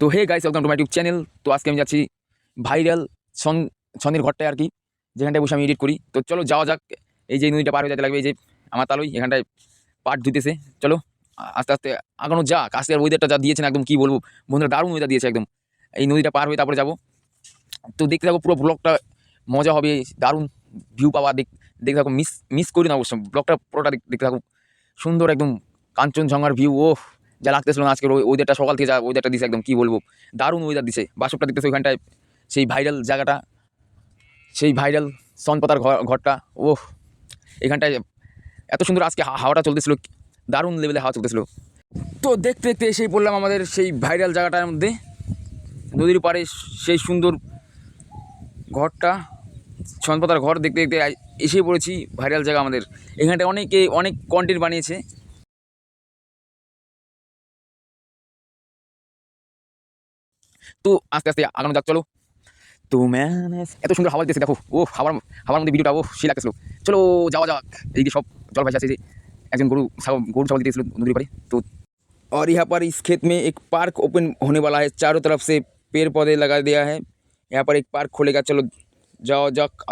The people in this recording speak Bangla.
তো hey guys welcome to my YouTube channel তো আজকে আমি যাচ্ছি ভাইরাল সন সনের ঘরটায় আর কি যেখানটায় বসে আমি এডিট করি। তো চলো যাওয়া যাক। এই যে নদীটা পার হয়ে যেতে লাগবে, এই যে আমার তালই, এখানটায় পাট ধুইতেছে। চলো, আস্তে আস্তে আগানো যাক। আজকের ওয়েদারটা যা দিয়েছেন একদম কি বলব? বন্ধুরা, দারুণ ওয়েদার দিয়েছে একদম। এই নদীটা পার হয়ে তারপরে যাব। তো দেখতে থাকো পুরো ব্লগটা মজা হবে, দারুণ ভিউ পাওয়া। দেখ, দেখতে থাকো মিস মিস করি না অবশ্য। ব্লগটা পুরোটা দেখ- দেখতে থাকো। সুন্দর একদম কাঞ্চনজঙ্ঘার ভিউ ও যা লাগতেছিল না আজকে ওয়েদারটা সকাল থেকে যা ওয়েদারটা দিছে একদম, কী বলব? দারুণ ওয়েদার দিছে। বাসবটা দেখতেছে ওইখানটায়? সেই ভাইরাল জায়গাটা, সেই ভাইরাল সনপাতার ঘর ঘরটা ও এখানটায় এত সুন্দর আজকে হাওয়াটা চলতেছিল, দারুণ লেভেলে হাওয়া চলতেছিল। তো দেখতে দেখতে এসেই পড়লাম আমাদের সেই ভাইরাল জায়গাটার মধ্যে, নদীর পাড়ে সেই সুন্দর ঘরটা, সনপাতার ঘর দেখতে দেখতে এসেই পড়েছি ভাইরাল জায়গা আমাদের। এখানটায় অনেকে, অনেক কন্টেন্ট বানিয়েছে। তো আস্তে আস্তে আগানো যাক চলো তো ম্যান এত সুন্দর হাওয়া দিতেছে দেখো ও হাওয়ার হাওয়ার মধ্যে ভিডিওটা ও সে লাগতেছিল চলো যাওয়া যাক এইদিকে সব জল ভাসা আছে এই যে একজন গরু ছাগল গরু ছাগল দিতেছিল নদীর পাড়ে तो और यहाँ पर इस खेत में एक पार्क ओपन होने वाला है चारों तरफ से पेड़ पौधे लगा दिया है यहाँ पर एक पार्क खोलेगा चलो जाओ जाक